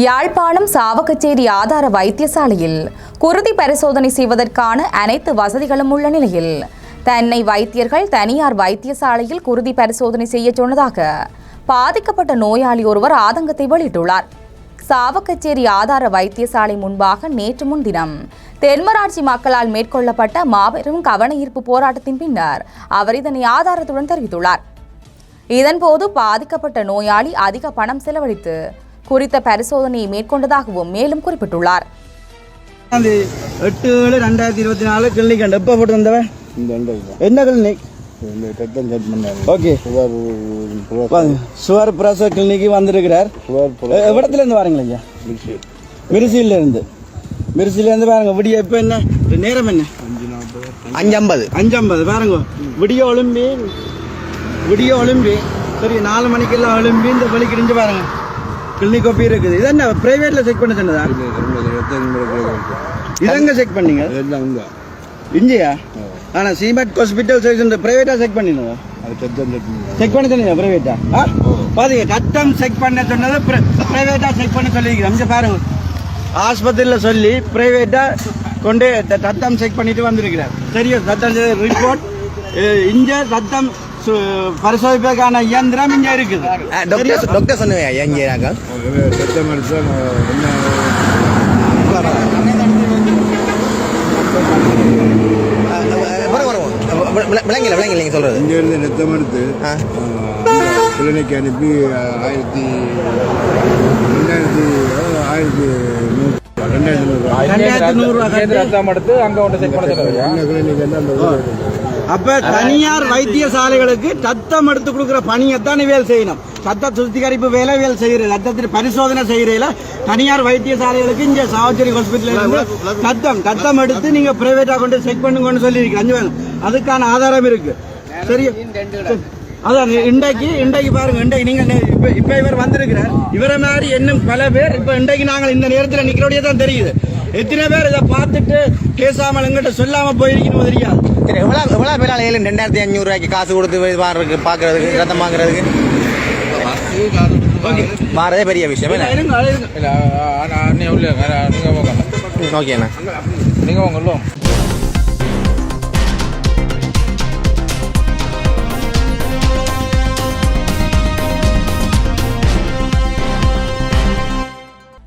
யாழ்ப்பாணம் சாவகச்சேரி ஆதார வைத்தியசாலையில் குருதி பரிசோதனை செய்வதற்கான அனைத்து வசதிகளும் உள்ள நிலையில் தன்னை வைத்தியர்கள் தனியார் வைத்தியசாலையில் குருதி பரிசோதனை செய்ய சொன்னதாக பாதிக்கப்பட்ட நோயாளி ஒருவர் ஆதங்கத்தை வெளியிட்டுள்ளார். சாவகச்சேரி ஆதார வைத்தியசாலை முன்பாக நேற்று முன்தினம் தென்மராட்சி மக்களால் மேற்கொள்ளப்பட்ட மாபெரும் கவன ஈர்ப்பு போராட்டத்தின் பின்னர் அவர் இதனை ஆதாரத்துடன் தெரிவித்துள்ளார். இதன்போது பாதிக்கப்பட்ட நோயாளி அதிக பணம் செலவழித்து குறித்த பரிசோதனையை மேற்கொண்டதாகவும் மேலும் குறிப்பிட்டுள்ளார். அந்த எட்டு ஏழு ரெண்டாயிரத்தி இருபத்தி நாலு கிளினிக் கண்டு எப்போ போட்டு வந்தவன். என்ன கிளினிக்? ஓகே. சுவர் பிரசவ கிளினிக்கு வந்திருக்கிறார். எவ்வளத்துல இருந்து வரீங்களா ஐயா? மிருசியில இருந்து மிருசியில இருந்து பாருங்க விடிய இப்போ என்ன? நேரம் என்ன? ஐம்பது அஞ்சு ஐம்பது பாருங்க விடிய ஒலிம்பி விடிய ஒலிம்பி சரி நாலு மணிக்கெல்லாம் ஒலிம்பி இந்த வழி கிழிஞ்சு பாருங்க. கிளினிக் ஒப்பி இருக்குது. இது என்ன பிரைவேட்ல செக் பண்ண சொன்னதா? இதங்க செக் பண்ணீங்க? இஞ்சியா ஆனா சீமெட் ஹாஸ்பிட்டல் செக்ஷன் பிரைவேட்டா செக் ரத்தம் செக் பண்ணி சொன்னீங்க பிரைவேட்டா பாருங்க ரத்தம் செக் பண்ண சொன்னது பிரைவேட்டா செக் பண்ண சொல்லியிருக்கிறேன். இங்க பாருங்க ஆஸ்பத்திரியில் சொல்லி பிரைவேட்டா கொண்டு த- ரத்தம் செக் பண்ணிட்டு வந்திருக்கிறார். சரியா ரத்தம் ரிப்போர்ட் இங்க ரத்தம் சு- பரிசோதிப்பதற்கான இயந்திரம் இங்க இருக்குது. டாக்டர் டாக்டர் சொன்னவையா எங்கே நாங்கள் வரும் வரும் விளங்கல விளங்கல நீங்கள் சொல்கிறது இங்க இருந்து ரத்தம் எடுத்து. கிளினிக் அனுப்பி ஆயிரத்தி ரெண்டாயிரத்தி ரெண்டாயிரத்தி அங்க ஒன்று செக் பண்ண இருக்கு. அப்ப தனியார் வைத்தியசாலைகளுக்கு ரத்தம் எடுத்து கொடுக்குற பணியைத்தான் வேலை செய்யணும். ரத்த சுத்திகரிப்பு வேலை வேலை செய்யறது ரத்தத்தின் பரிசோதனை செய்யறதுல தனியார் வைத்தியசாலைகளுக்கு இங்க சாவச்சேரி ஹாஸ்பிட்டல் இருந்து ரத்தம் ரத்தம் எடுத்து நீங்க பிரைவேட்டா கொண்டு செக் பண்ணுங்கன்னு சொல்லி அஞ்சு வேணும் அதுக்கான ஆதாரம் இருக்கு. சரி அதான் இன்றைக்கு இன்றைக்கு பாருங்க இன்றைக்கு நீங்க இப்ப இப்ப இவர் வந்திருக்கிறார். இவரை மாதிரி இன்னும் பல பேர் இப்ப இன்றைக்கு நாங்கள் இந்த நேரத்தில் நிக்கிறோடைய தான் தெரியுது. எத்தனை பேர் இதை பார்த்துட்டு பேசாமல் எங்கிட்ட சொல்லாம போயிருக்கணும் தெரியாது. சரி எவ்வளோ எவ்வளோ பேரால் ஏழு ரெண்டாயிரத்தி அஞ்சூறுரூவாய்க்கு காசு கொடுத்து வாடுறதுக்கு பார்க்கறதுக்கு ரத்தம் வாங்குறதுக்கு? வாரதே பெரிய விஷயம் ஓகேண்ணா நீங்க போங்க.